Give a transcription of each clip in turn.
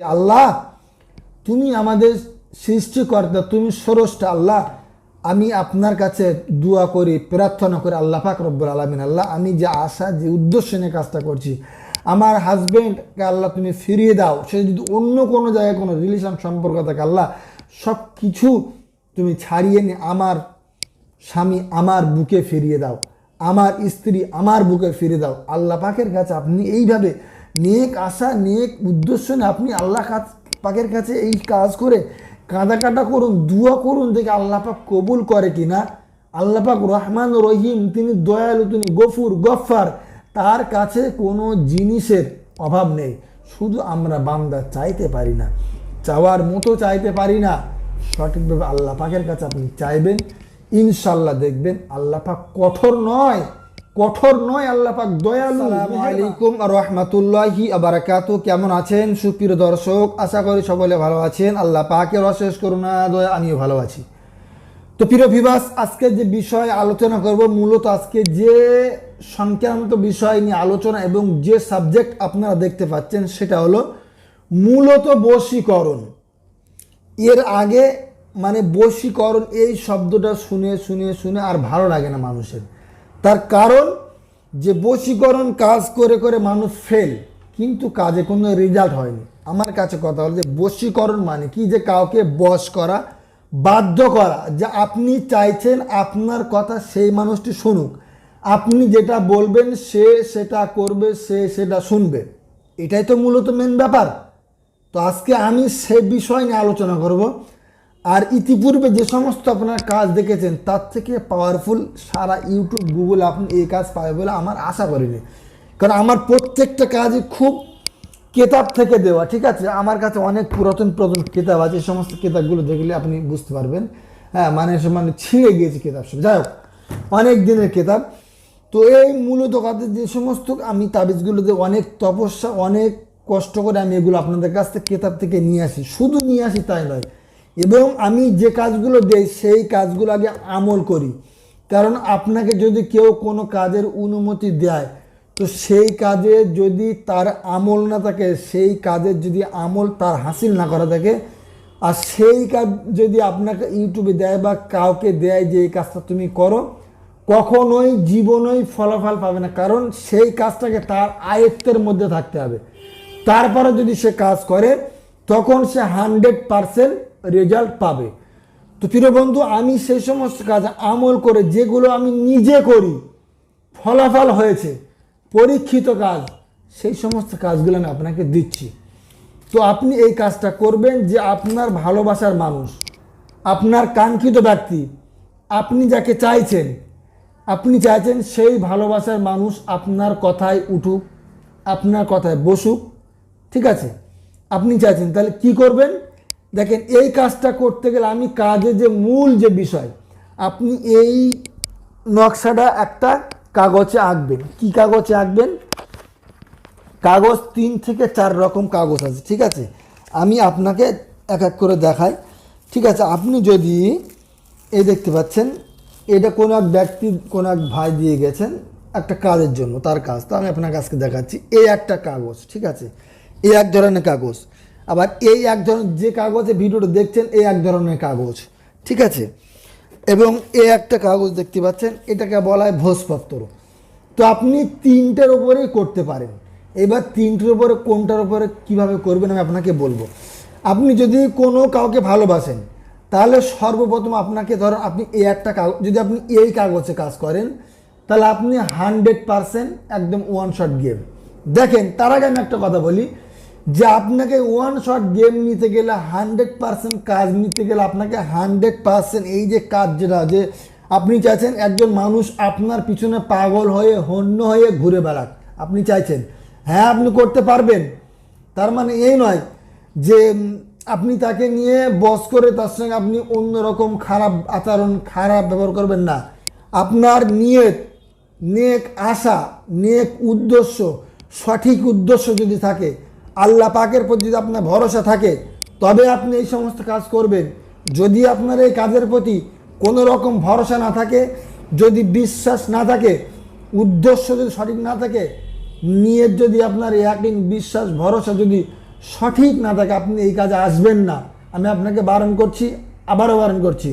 যে আল্লাহ, তুমি আমাদের সৃষ্টিকর্তা, তুমি সরসটা আল্লাহ। আমি আপনার কাছে দোয়া করি, প্রার্থনা করি, আল্লাহ পাক রব্বুল আলমিন, আল্লাহ আমি যে আশা, যে উদ্দেশ্য নিয়ে কাজটা করছি, আমার হাজব্যান্ডকে আল্লাহ তুমি ফিরিয়ে দাও। সে যদি অন্য কোনো জায়গায় কোনো রিলেশন সম্পর্ক থাকে, আল্লাহ সব কিছু তুমি ছাড়িয়ে নিয়ে আমার স্বামী আমার বুকে ফিরিয়ে দাও, আমার স্ত্রী আমার বুকে ফিরিয়ে দাও। আল্লাহ পাকের কাছে আপনি এইভাবে নেক আশা, নেক উদ্দেশ্য নিয়ে আপনি আল্লাহ পাকের কাছে এই কাজ করে কাঁদা কাটা করুন, দুয়া করুন দেখে আল্লাহ পাক কবুল করে কিনা আল্লাহ পাক রহমান রহিম, তিনি দয়ালু, তিনি গফুর গফার তার কাছে কোনো জিনিসের অভাব নেই। শুধু আমরা বান্দা চাইতে পারি না, চাওয়ার মতো চাইতে পারি না। সঠিকভাবে আল্লাহ পাকের কাছে আপনি চাইবেন, ইনশাল্লাহ দেখবেন আল্লাহ পাক কঠোর নয়। কঠোর নয় আল্লাহ পাক দয়ালু। আসসালামু আলাইকুম রহমতুল্লাহি আবারাকাতু কেমন আছেন? সুপ্রিয় দর্শক আশা করি সকলে ভালো আছেন। আল্লাহ পাকের অশেষ করুণা দয়া আমিও ভালো আছি। তো প্রিয় ভিবাস আজকে যে বিষয় আলোচনা করব মূলত আজকে যে সংক্রান্ত বিষয় নিয়ে আলোচনা এবং যে সাবজেক্ট আপনারা দেখতে পাচ্ছেন সেটা হলো মূলত বশীকরণ। এর আগে মানে বশীকরণ এই শব্দটা শুনে শুনে শুনে আর ভালো লাগে না মানুষের। তার কারণ যে বশীকরণ কাজ করে করে মানুষ ফেল কিন্তু কাজে কোনো রেজাল্ট হয়নি। আমার কাছে কথা হলো যে বশীকরণ মানে কি? যে কাউকে বশ করা, বাধ্য করা, যে আপনি চাইছেন আপনার কথা সেই মানুষটি শুনুক। আপনি যেটা বলবেন সে সেটা করবে, সে সেটা শুনবে। এটাই তো মূলত মেন ব্যাপার। তো আজকে আমি সে বিষয় নিয়ে আলোচনা করব। আর ইতিপূর্বে যে সমস্ত আপনার কাজ দেখেছেন, তার থেকে পাওয়ারফুল সারা ইউটিউব গুগল আপনি এই কাজ পাবে বলে আমার আশা করিনি। কারণ আমার প্রত্যেকটা কাজই খুব কেতাব থেকে দেওয়া, ঠিক আছে? আমার কাছে অনেক পুরাতন পুরাতন কেতাব আছে, এই সমস্ত কেতাবগুলো দেখলে আপনি বুঝতে পারবেন। হ্যাঁ মানে মানে ছিঁড়ে গিয়েছে কেতাব সব। যাই হোক, অনেক দিনের কেতাব। তো এই মূলত কাজে যে সমস্ত আমি তাবিজগুলোতে অনেক তপস্যা, অনেক কষ্ট করে আমি এগুলো আপনাদের কাছ থেকে, কেতাব থেকে নিয়ে আসি। শুধু নিয়ে আসি তাই নয় এবং আমি যে কাজগুলো দেই, সেই কাজগুলো আগে আমল করি। কারণ আপনাকে যদি কেউ কোনো কাজের অনুমতি দেয়, তো সেই কাজে যদি তার আমল না থাকে, সেই কাজের যদি আমল তার হাসিল না করা থাকে, আর সেই কাজ যদি আপনাকে ইউটিউবে দেয় বা কাউকে দেয় যে এই কাজটা তুমি করো, কখনোই জীবনই ফলাফল পাবে না। কারণ সেই কাজটাকে তার আয়ত্তের মধ্যে থাকতে হবে। তারপরে যদি সে কাজ করে, তখন সে হান্ড্রেড পারসেন্ট রেজাল্ট পাবে। তো প্রিয় বন্ধু, আমি সেই সমস্ত কাজ আমল করে যেগুলো আমি নিজে করি, ফলাফল হয়েছে, পরীক্ষিত কাজ, সেই সমস্ত কাজগুলো আমি আপনাকে দিচ্ছি। তো আপনি এই কাজটা করবেন যে আপনার ভালোবাসার মানুষ, আপনার কাঙ্ক্ষিত ব্যক্তি, আপনি যাকে চাইছেন, আপনি চাইছেন সেই ভালোবাসার মানুষ আপনার কথায় উঠুক, আপনার কথায় বসুক, ঠিক আছে? আপনি চাইছেন, তাহলে কি করবেন? দেখেন, এই কাজটা করতে গেলে আমি কাজের যে মূল যে বিষয়, আপনি এই নকশাটা একটা কাগজে আঁকবেন। কি কাগজে আঁকবেন? কাগজ তিন থেকে চার রকম কাগজ আছে, ঠিক আছে? আমি আপনাকে এক এক করে দেখাই, ঠিক আছে? আপনি যদি এই দেখতে পাচ্ছেন, এটা কোনো এক ব্যক্তি, কোনো এক ভাই দিয়ে গেছেন একটা কাজের জন্য, তার কাজ। তো আমি আপনার কাছকে দেখাচ্ছি, এই একটা কাগজ, ঠিক আছে? এই এক ধরনের কাগজ। আবার এই এক ধরনের যে কাগজে ভিডিওটা দেখছেন, এই এক ধরনের কাগজ। ঠিক আছে? এবং এ একটা কাগজ দেখতে পাচ্ছেন, এটাকে বলা হয় ভোজপত্র। তো আপনি তিনটের উপরেই করতে পারেন। এবার তিনটের উপরে কোনটার উপরে কীভাবে করবেন আমি আপনাকে বলব। আপনি যদি কোনো কাউকে ভালোবাসেন, তাহলে সর্বপ্রথম আপনাকে ধরুন আপনি এই একটা কাগজ যদি আপনি এই কাগজে কাজ করেন, তাহলে আপনি হান্ড্রেড পারসেন্ট একদম ওয়ান শট গেম দেখেন, তার আগে আমি একটা কথা বলি যে আপনাকে ওয়ান শট গেম নিতে গেলে হান্ড্রেড পারসেন্ট কাজ নিতে গেলে আপনাকে হান্ড্রেড পারসেন্ট এই যে কাজ যেটা, যে আপনি চাইছেন একজন মানুষ আপনার পিছনে পাগল হয়ে, হন্য হয়ে ঘুরে বেড়াক। আপনি চাইছেন। হ্যাঁ আপনি করতে পারবেন। তার মানে এই নয় যে আপনি তাকে নিয়ে বস করে তার সঙ্গে আপনি অন্যরকম খারাপ আচরণ, খারাপ ব্যবহার করবেন না। আপনার নিয়ত, নেক আশা, নেক উদ্দেশ্য, সঠিক উদ্দেশ্য যদি থাকে আল্লাহ পাকের প্রতি যদি আপনার ভরসা থাকে, তবে আপনি এই সমস্ত কাজ করবেন। যদি আপনার এই কাজের প্রতি কোনো রকম ভরসা না থাকে, যদি বিশ্বাস না থাকে, উদ্দেশ্য যদি সঠিক না থাকে, নিয়ত যদি আপনার একদিন বিশ্বাস, ভরসা যদি সঠিক না থাকে, আপনি এই কাজে আসবেন না। আমি আপনাকে বারণ করছি, আবারও বারণ করছি।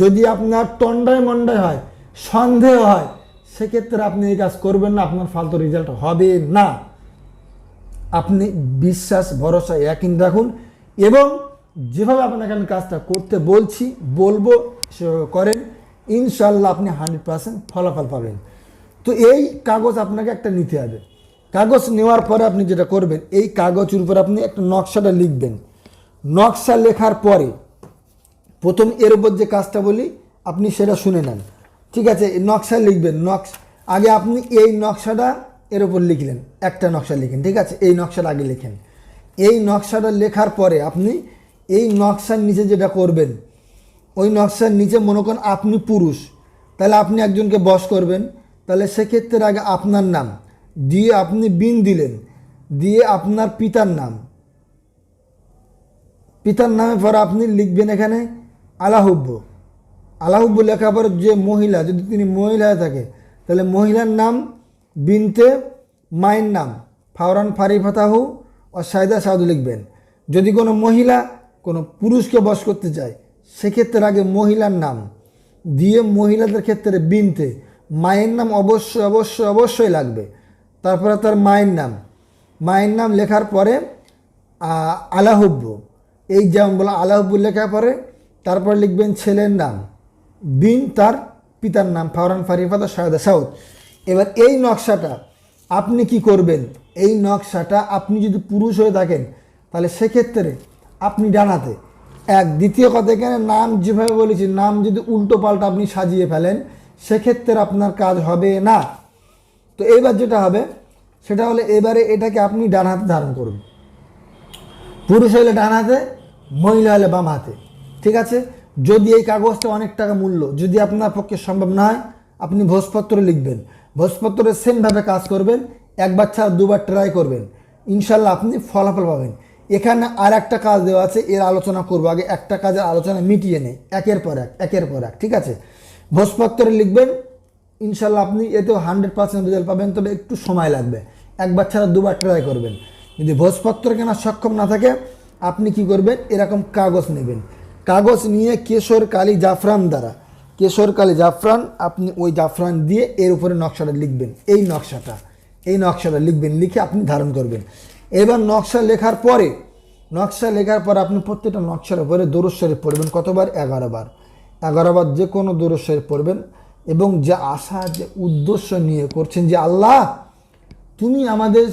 যদি আপনার টন্ডায় মন্ডায় হয়, সন্দেহ হয়, সেক্ষেত্রে আপনি এই কাজ করবেন না, আপনার ফালতু রেজাল্ট হবে না। আপনি বিশ্বাস, ভরসা একই রাখুন এবং যেভাবে আপনাকে আমি কাজটা করতে বলছি, বলব করেন। ইনশাল্লাহ আপনি হান্ড্রেড পার্সেন্ট ফলাফল পাবেন। তো এই কাগজ আপনাকে একটা নিতে হবে। কাগজ নেওয়ার পরে আপনি যেটা করবেন, এই কাগজের উপর আপনি একটা নকশাটা লিখবেন। নকশা লেখার পরে প্রথম এর উপর যে কাজটা বলি, আপনি সেটা শুনে নেন। ঠিক আছে নকশা লিখবেন, নকশ আগে আপনি এই নকশাটা এর উপর লিখলেন, একটা নকশা লিখেন, ঠিক আছে? এই নকশাটা আগে লিখেন। এই নকশাটা লেখার পরে আপনি এই নকশার নিচে যেটা করবেন, ওই নকশার নিচে মনে করেন আপনি পুরুষ, তাহলে আপনি একজনকে বস করবেন, তাহলে সেক্ষেত্রে আগে আপনার নাম, দিয়ে আপনি বিন দিলেন, দিয়ে আপনার পিতার নাম। পিতার নামে পরে আপনি লিখবেন এখানে আলাহুব্ব। আলাহুব্ব লেখার পরে যে মহিলা, যদি তিনি মহিলা থাকে, তাহলে মহিলার নাম বিনতে মায়ের নাম, ফাওরান ফারি ফাতাহু ও সায়দা সাউদু লিখবেন। যদি কোনো মহিলা কোনো পুরুষকে বস করতে চায়, সেক্ষেত্রে আগে মহিলার নাম। দিয়ে মহিলাদের ক্ষেত্রে বিনতে, মায়ের নাম অবশ্যই অবশ্যই অবশ্যই লাগবে। তারপরে তার মায়ের নাম। মায়ের নাম লেখার পরে, আ- আলাহুব্ব। এই যেমন বলো আলাহুব্বু লেখার পরে, তারপর লিখবেন ছেলের নাম। বিন তার পিতার নাম, ফাওরান ফারিফাদা সায়দা সাউদ। এবার এই নকশাটা আপনি কি করবেন? এই নকশাটা আপনি যদি পুরুষ হয়ে থাকেন, তাহলে সেক্ষেত্রে আপনি ডানাতে এক, দ্বিতীয় কথা এখানে নাম যেভাবে বলেছি, নাম যদি উল্টো পাল্টা আপনি সাজিয়ে ফেলেন, সেক্ষেত্রে আপনার কাজ হবে না। তো এবার যেটা হবে, সেটা হলে এবারে এটাকে আপনি ডান হাতে ধারণ করুন। পুরুষ হলে ডান হাতে মহিলা হলে বাম হাতে ঠিক আছে? যদি এই কাগজটা অনেক টাকা মূল্য, যদি আপনার পক্ষে সম্ভব না হয় আপনি ভোজপত্র লিখবেন। ভোজপত্রের সেমভাবে কাজ করবেন একবার ছাড়া দুবার ট্রাই করবেন। ইনশাল্লাহ আপনি ফলাফল পাবেন। এখানে আর একটা কাজ দেওয়া আছে, এর আলোচনা করব আগে। একটা কাজের আলোচনা মিটিয়ে নেই, একের পর এক, একের পর এক, ঠিক আছে? ভোজপত্রে লিখবেন ইনশাল্লাহ আপনি এতেও হান্ড্রেড পার্সেন্ট রেজাল্ট পাবেন, তবে একটু সময় লাগবে। একবার ছাড়া দুবার ট্রাই করবেন। যদি ভোজপত্র কেনার সক্ষম না থাকে, আপনি কি করবেন? এরকম কাগজ নেবেন। কাগজ নিয়ে কেশর কালি জাফরান দ্বারা কেশর কালি জাফরান, আপনি ওই জাফরান দিয়ে এর উপরে নকশাটা লিখবেন। এই নকশাটা এই নকশাটা লিখবেন, লিখে আপনি ধারণ করবেন। এবার নকশা লেখার পরে, নকশা লেখার পর আপনি প্রত্যেকটা নকশার উপরে দরুদ শরীফ পড়বেন কতবার? এগারো বার। এগারো বার যে কোনো দরুদ পড়বেন এবং যে আশা, যে উদ্দেশ্য নিয়ে করছেন যে, আল্লাহ, তুমি আমাদের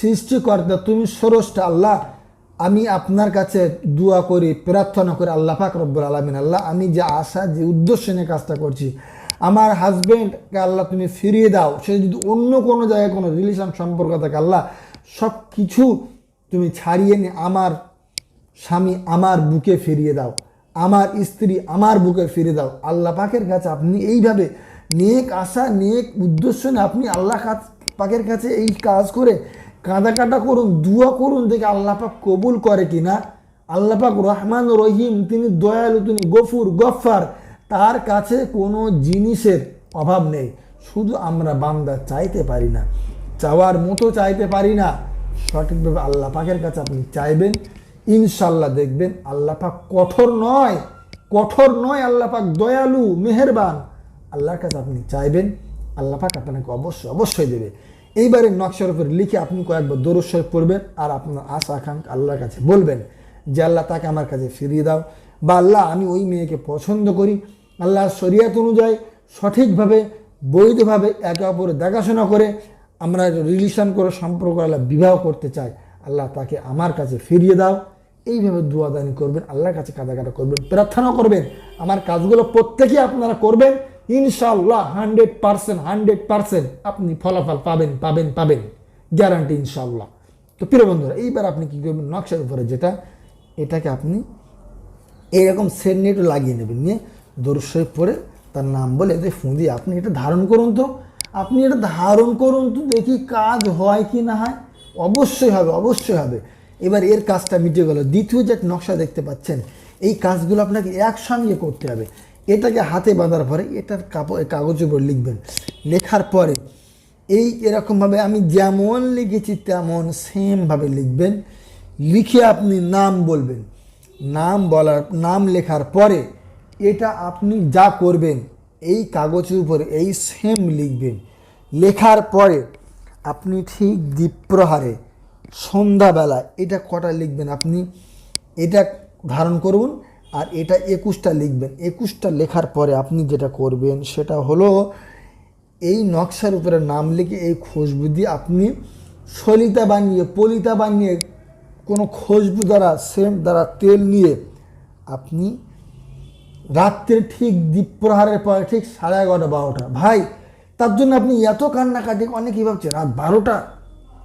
সৃষ্টিকর্তা, তুমি স্রষ্টা, আল্লাহ আমি আপনার কাছে দোয়া করি, প্রার্থনা করি, আল্লাহ পাক রব্বুল আলমিন, আল্লাহ আমি যে আশা, যে উদ্দেশ্য নিয়ে কাজটা করছি, আমার হাজব্যান্ডকে আল্লাহ তুমি ফিরিয়ে দাও, সে যদি অন্য কোনো জায়গায় কোনো রিলেশন সম্পর্ক থাকে, আল্লাহ সব কিছু তুমি ছাড়িয়ে নিয়ে আমার স্বামী আমার বুকে ফিরিয়ে দাও, আমার স্ত্রী আমার বুকে ফিরে দাও, আল্লাহ পাকের কাছে আপনি এইভাবে নেক আশা, নেক উদ্দেশ্য নিয়ে আপনি আল্লাহ পাকের কাছে এই কাজ করে কাঁদা কাটা করুন, দুয়া করুন দেখে আল্লাহ পাক কবুল করে কিনা। আল্লাহ পাক রহমান রহিম, তিনি দয়ালু, তিনি গফুর গফার তার কাছে কোনো জিনিসের অভাব নেই। শুধু আমরা বান্দা চাইতে পারি না, চাওয়ার মতো চাইতে পারি না। সঠিকভাবে আল্লাহ পাকের কাছে আপনি চাইবেন ইনশাল্লাহ দেখবেন আল্লাহ পাক কঠোর নয় কঠোর নয় আল্লাহ পাক দয়ালু, মেহেরবান। আল্লাহর কাছে আপনি চাইবেন, আল্লাহ পাক আপনাকে অবশ্যই অবশ্যই দেবে। এইবারে নকশার উপরে লিখে আপনি কয়েকবার দরস্বর পড়বেন আর আপনার আশা, আকাঙ্ক্ষা আল্লাহর কাছে বলবেন যে আল্লাহ তাকে আমার কাছে ফিরিয়ে দাও বা আল্লাহ আমি ওই মেয়েকে পছন্দ করি। আল্লাহর শরিয়াত অনুযায়ী সঠিকভাবে, বৈধভাবে একে অপরে দেখাশোনা করে আমরা রিলেশন করে সম্পর্ক আল্লাহ বিবাহ করতে চাই। আল্লাহ তাকে আমার কাছে ফিরিয়ে দাও। এইভাবে দুয়াদানি করবেন, আল্লাহর কাছে কাটাকাটা করবেন প্রার্থনা করবেন। আমার কাজগুলো প্রত্যেকেই আপনারা করবেন। ইনশাল্লাহ হান্ড্রেড পার্সেন্ট হান্ড্রেড পার্সেন্ট আপনি ফলাফল পাবেন পাবেন পাবেন। গ্যারান্টি ইনশাল্লাহ। তো প্রিয় বন্ধুরা, এইবার আপনি কী করবেন? নকশার উপরে যেটা, এটাকে আপনি এইরকম সেট একটু লাগিয়ে নেবেন। নিয়ে দরুদ পরে তার নাম বলে এতে ফুঁদি আপনি এটা ধারণ করুন তো। আপনি এটা ধারণ করুন তো, দেখি কাজ হয় কি না হয়। অবশ্যই হবে অবশ্যই হবে। এবার এর কাজটা মিটে গেল। দ্বিতীয় যে নকশা দেখতে পাচ্ছেন, এই কাজগুলো আপনাকে একসঙ্গে করতে হবে। এটাকে হাতে বাঁধার পরে এটার কাগজের উপর লিখবেন। লেখার পরে এই এরকমভাবে আমি যেমন লিখেছি তেমন সেমভাবে লিখবেন। লিখে আপনি নাম বলবেন। নাম বলার নাম লেখার পরে এটা আপনি যা করবেন, এই কাগজের উপরে এই সেম লিখবেন। লেখার পরে আপনি ঠিক দ্বীপ্রহারে সন্ধ্যাবেলা এটা কটা লিখবেন আপনি? এটা ধারণ করুন। আর এটা একুশটা লিখবেন। একুশটা লেখার পরে আপনি যেটা করবেন, সেটা হলো এই নকশার উপরে নাম লিখে এই খুশবু দিয়ে আপনি সলিতা বানিয়ে, পলিতা বানিয়ে কোনো খুশবু দ্বারা সেন্ট দ্বারা তেল নিয়ে আপনি রাত্রে ঠিক দ্বীপ্রহারের পরে ঠিক সাড়ে এগারোটা, বারোটা। ভাই, তার জন্য আপনি এত কান্নাকাটি অনেকেই ভাবছে, রাত বারোটা?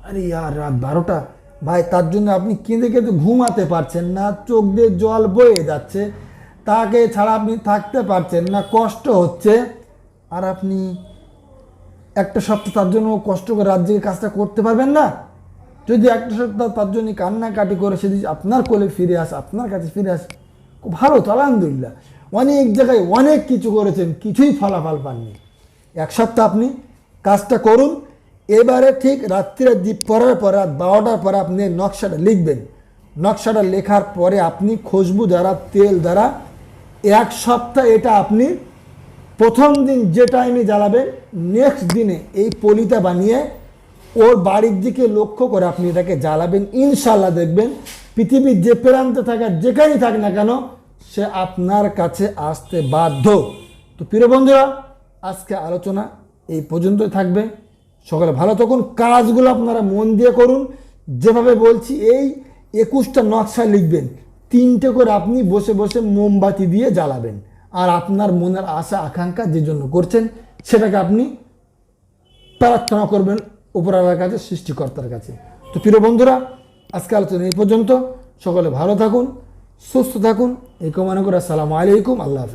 আরে ইয়ার, রাত বারোটা? ভাই, তার জন্য আপনি কেঁদে কেঁদে ঘুমাতে পারছেন না, চোখ দিয়ে জল বয়ে যাচ্ছে, তাকে ছাড়া আপনি থাকতে পারছেন না, কষ্ট হচ্ছে। আর আপনি একটা সপ্তাহ তার জন্য কষ্ট করে জেগে কাজটা করতে পারবেন না। যদি একটা সপ্তাহ তার জন্য কান্নাকাটি করে, সেদিন আপনার কোলে ফিরে আসে, আপনার কাছে ফিরে আসে, খুব ভালো তো, আলহামদুলিল্লাহ। অনেক জায়গায় অনেক কিছু করেছেন, কিছুই ফলাফল পাননি। এক সপ্তাহ আপনি কাজটা করুন এবারে ঠিক রাত্রিরে দ্বীপ পড়ার পর রাত বারোটার পরে আপনি নকশাটা লিখবেন। নকশাটা লেখার পরে আপনি খুশবু দ্বারা, তেল দ্বারা এক সপ্তাহ এটা আপনি প্রথম দিন যে টাইমে জ্বালাবেন নেক্সট দিনে এই পলিতা বানিয়ে ওর বাড়ির দিকে লক্ষ্য করে আপনি এটাকে জ্বালাবেন। ইনশাল্লাহ দেখবেন পৃথিবীর যে প্রান্তে থাকা, যেখানেই থাক না কেন, সে আপনার কাছে আসতে বাধ্য। তো প্রিয় বন্ধুরা, আজকে আলোচনা এই পর্যন্তই থাকবে। সকালে ভালো থাকুন কাজগুলো আপনারা মন দিয়ে করুন। যেভাবে বলছি, এই একুশটা নকশা লিখবেন। তিনটে করে আপনি বসে বসে মোমবাতি দিয়ে জ্বালাবেন। আর আপনার মনের আশা, আকাঙ্ক্ষা যে জন্য করছেন, সেটাকে আপনি প্রার্থনা করবেন উপরালার কাছে, সৃষ্টিকর্তার কাছে। তো প্রিয় বন্ধুরা, আজকে আলোচনা এই পর্যন্ত। সকলে ভালো থাকুন, সুস্থ থাকুন। এই কামনা করে আসসালামু আলাইকুম, আল্লাহ হাফিজ।